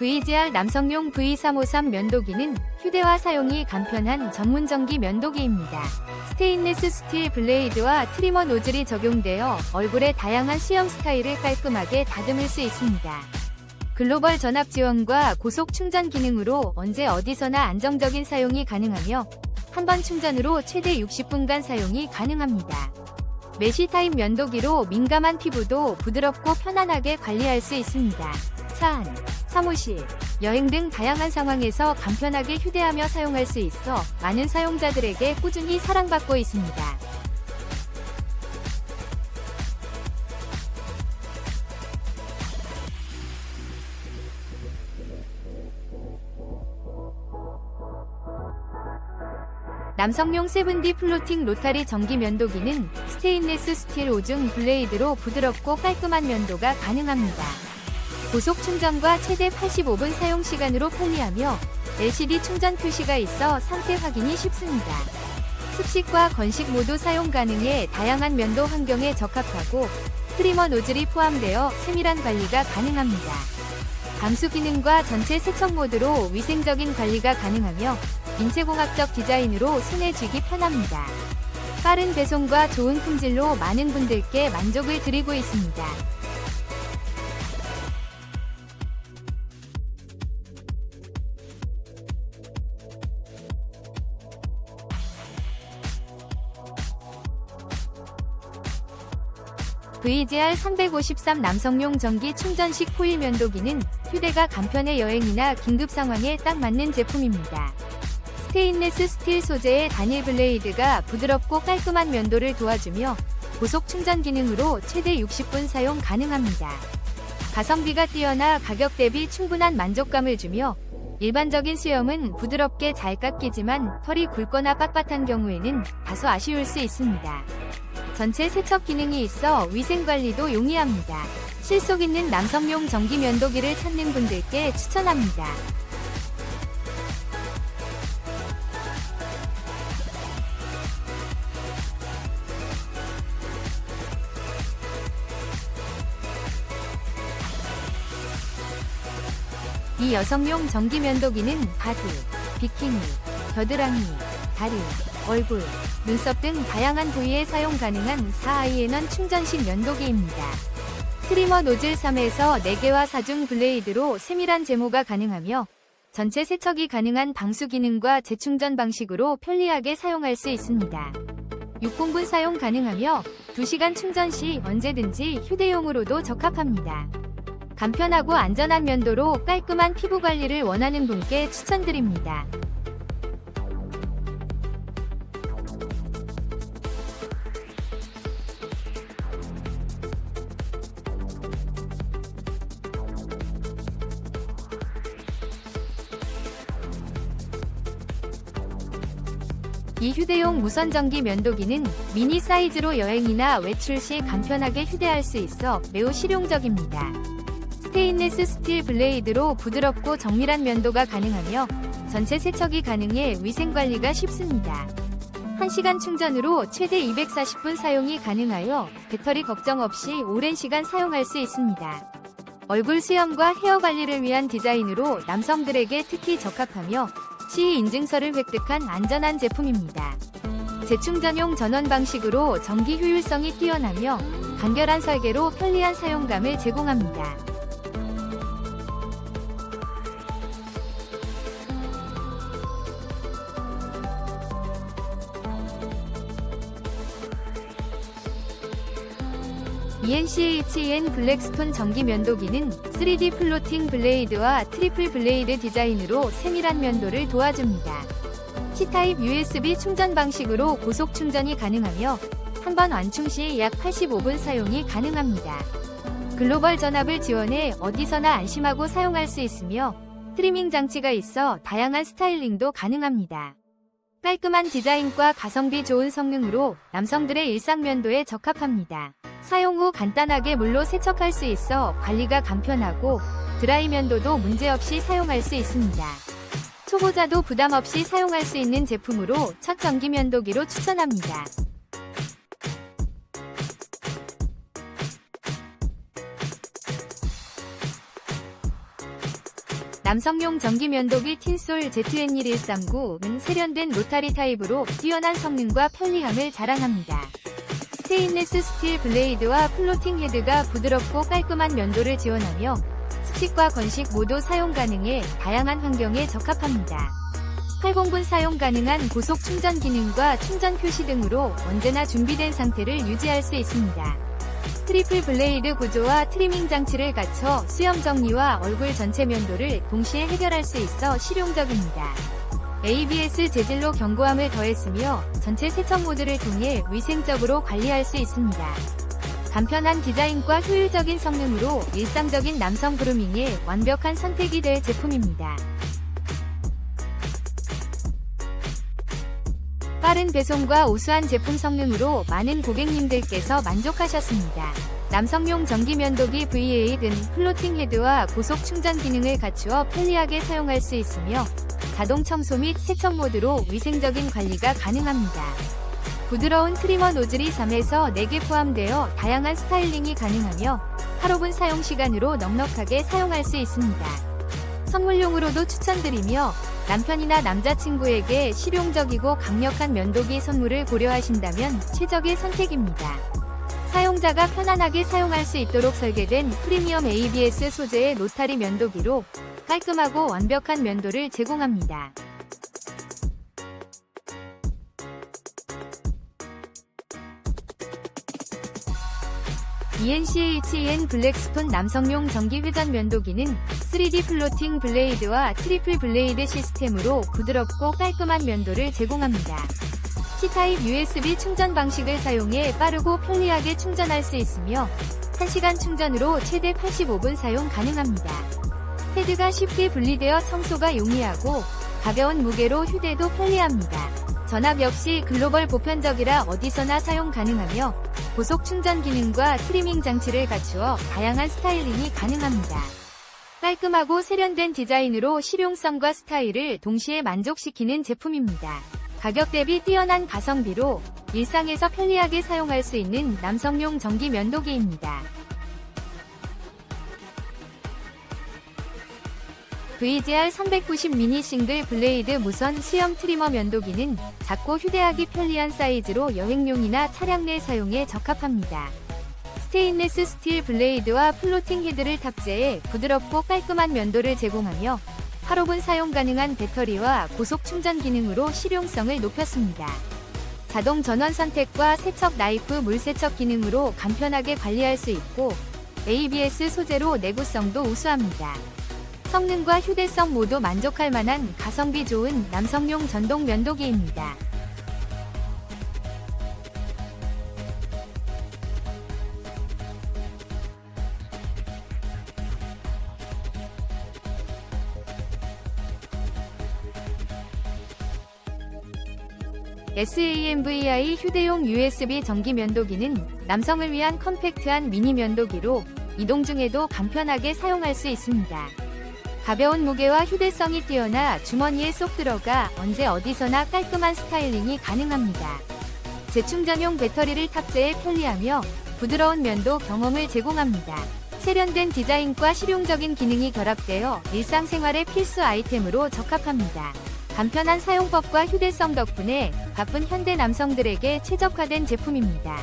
VGR 남성용 V353 면도기는 휴대화 사용이 간편한 전문 전기 면도기입니다. 스테인리스 스틸 블레이드와 트리머 노즐이 적용되어 얼굴의 다양한 수염 스타일을 깔끔하게 다듬을 수 있습니다. 글로벌 전압 지원과 고속 충전 기능으로 언제 어디서나 안정적인 사용이 가능하며 한 번 충전으로 최대 60분간 사용이 가능합니다. 메쉬 타입 면도기로 민감한 피부도 부드럽고 편안하게 관리할 수 있습니다. 차 안, 사무실, 여행 등 다양한 상황에서 간편하게 휴대하며 사용할 수 있어 많은 사용자들에게 꾸준히 사랑받고 있습니다. 남성용 세븐디 플로팅 로타리 전기 면도기는 스테인레스 스틸 5중 블레이드로 부드럽고 깔끔한 면도가 가능합니다. 고속 충전과 최대 85분 사용 시간으로 편리하며 LCD 충전 표시가 있어 상태 확인이 쉽습니다. 습식과 건식 모두 사용 가능해 다양한 면도 환경에 적합하고 트리머 노즐이 포함되어 세밀한 관리가 가능합니다. 방수 기능과 전체 세척 모드로 위생적인 관리가 가능하며 인체공학적 디자인으로 손에 쥐기 편합니다. 빠른 배송과 좋은 품질로 많은 분들께 만족을 드리고 있습니다. VGR 353 남성용 전기 충전식 코일 면도기는 휴대가 간편의 여행이나 긴급 상황에 딱 맞는 제품입니다. 스테인레스 스틸 소재의 단일 블레이드가 부드럽고 깔끔한 면도를 도와주며 고속 충전 기능으로 최대 60분 사용 가능합니다. 가성비가 뛰어나 가격 대비 충분한 만족감을 주며 일반적인 수염은 부드럽게 잘 깎이지만 털이 굵거나 빳빳한 경우에는 다소 아쉬울 수 있습니다. 전체 세척 기능이 있어 위생 관리도 용이합니다. 실속 있는 남성용 전기 면도기를 찾는 분들께 추천합니다. 이 여성용 전기 면도기는 바디, 비키니, 겨드랑이, 다리, 얼굴, 눈썹 등 다양한 부위에 사용 가능한 4IN원 충전식 면도기입니다. 트리머 노즐 3에서 4개와 4중 블레이드로 세밀한 제모가 가능하며 전체 세척이 가능한 방수 기능과 재충전 방식으로 편리하게 사용할 수 있습니다. 6공분 사용 가능하며 2시간 충전 시 언제든지 휴대용으로도 적합합니다. 간편하고 안전한 면도로 깔끔한 피부 관리를 원하는 분께 추천드립니다. 이 휴대용 무선 전기 면도기는 미니 사이즈로 여행이나 외출 시 간편하게 휴대할 수 있어 매우 실용적입니다. 스테인레스 스틸 블레이드로 부드럽고 정밀한 면도가 가능하며 전체 세척이 가능해 위생 관리가 쉽습니다. 1시간 충전으로 최대 240분 사용이 가능하여 배터리 걱정 없이 오랜 시간 사용할 수 있습니다. 얼굴 수염과 헤어 관리를 위한 디자인으로 남성들에게 특히 적합하며 CE 인증서를 획득한 안전한 제품입니다. 재충전용 전원 방식으로 전기 효율성이 뛰어나며 간결한 설계로 편리한 사용감을 제공합니다. ENCHN 블랙스톤 전기 면도기는 3D 플로팅 블레이드와 트리플 블레이드 디자인으로 세밀한 면도를 도와줍니다. C타입 USB 충전 방식으로 고속 충전이 가능하며 한 번 완충 시 약 85분 사용이 가능합니다. 글로벌 전압을 지원해 어디서나 안심하고 사용할 수 있으며 트리밍 장치가 있어 다양한 스타일링도 가능합니다. 깔끔한 디자인과 가성비 좋은 성능으로 남성들의 일상 면도에 적합합니다. 사용 후 간단하게 물로 세척할 수 있어 관리가 간편하고 드라이 면도도 문제없이 사용할 수 있습니다. 초보자도 부담 없이 사용할 수 있는 제품으로 첫 전기 면도기로 추천합니다. 남성용 전기 면도기 틴솔 ZN1139는 세련된 로타리 타입으로 뛰어난 성능과 편리함을 자랑합니다. 스테인레스 스틸 블레이드와 플로팅 헤드가 부드럽고 깔끔한 면도를 지원하며 습식과 건식 모두 사용 가능해 다양한 환경에 적합합니다. 80분 사용 가능한 고속 충전 기능과 충전 표시 등으로 언제나 준비된 상태를 유지할 수 있습니다. 트리플 블레이드 구조와 트리밍 장치를 갖춰 수염 정리와 얼굴 전체 면도를 동시에 해결할 수 있어 실용적입니다. ABS 재질로 견고함을 더했으며 전체 세척 모드를 통해 위생적으로 관리할 수 있습니다. 간편한 디자인과 효율적인 성능으로 일상적인 남성 그루밍에 완벽한 선택이 될 제품입니다. 빠른 배송과 우수한 제품 성능으로 많은 고객님들께서 만족하셨습니다. 남성용 전기 면도기 V8은 플로팅 헤드와 고속 충전 기능을 갖추어 편리하게 사용할 수 있으며 자동 청소 및 세척 모드로 위생적인 관리가 가능합니다. 부드러운 트리머 노즐이 3에서 4개 포함되어 다양한 스타일링이 가능하며 하루 분 사용 시간으로 넉넉하게 사용할 수 있습니다. 선물용으로도 추천드리며 남편이나 남자친구에게 실용적이고 강력한 면도기 선물을 고려하신다면 최적의 선택입니다. 사용자가 편안하게 사용할 수 있도록 설계된 프리미엄 ABS 소재의 로타리 면도기로 깔끔하고 완벽한 면도를 제공합니다. ENCHN 블랙스톤 남성용 전기 회전 면도기는 3D 플로팅 블레이드와 트리플 블레이드 시스템으로 부드럽고 깔끔한 면도를 제공합니다. C타입 USB 충전 방식을 사용해 빠르고 편리하게 충전할 수 있으며 1시간 충전으로 최대 85분 사용 가능합니다. 헤드가 쉽게 분리되어 청소가 용이하고 가벼운 무게로 휴대도 편리합니다. 전압 역시 글로벌 보편적이라 어디서나 사용 가능하며 고속 충전 기능과 트리밍 장치를 갖추어 다양한 스타일링이 가능합니다. 깔끔하고 세련된 디자인으로 실용성과 스타일을 동시에 만족시키는 제품입니다. 가격 대비 뛰어난 가성비로 일상에서 편리하게 사용할 수 있는 남성용 전기 면도기입니다. VGR 390 미니 싱글 블레이드 무선 수염 트리머 면도기는 작고 휴대하기 편리한 사이즈로 여행용이나 차량 내 사용에 적합합니다. 스테인레스 스틸 블레이드와 플로팅 헤드를 탑재해 부드럽고 깔끔한 면도를 제공하며 하루 분 사용 가능한 배터리와 고속 충전 기능으로 실용성을 높였습니다. 자동 전원 선택과 세척 나이프 물 세척 기능으로 간편하게 관리할 수 있고 ABS 소재로 내구성도 우수합니다. 성능과 휴대성 모두 만족할 만한 가성비 좋은 남성용 전동 면도기입니다. SAMVI 휴대용 USB 전기 면도기는 남성을 위한 컴팩트한 미니 면도기로 이동 중에도 간편하게 사용할 수 있습니다. 가벼운 무게와 휴대성이 뛰어나 주머니에 쏙 들어가 언제 어디서나 깔끔한 스타일링이 가능합니다. 재충전용 배터리를 탑재해 편리하며 부드러운 면도 경험을 제공합니다. 세련된 디자인과 실용적인 기능이 결합되어 일상생활의 필수 아이템으로 적합합니다. 간편한 사용법과 휴대성 덕분에 바쁜 현대 남성들에게 최적화된 제품입니다.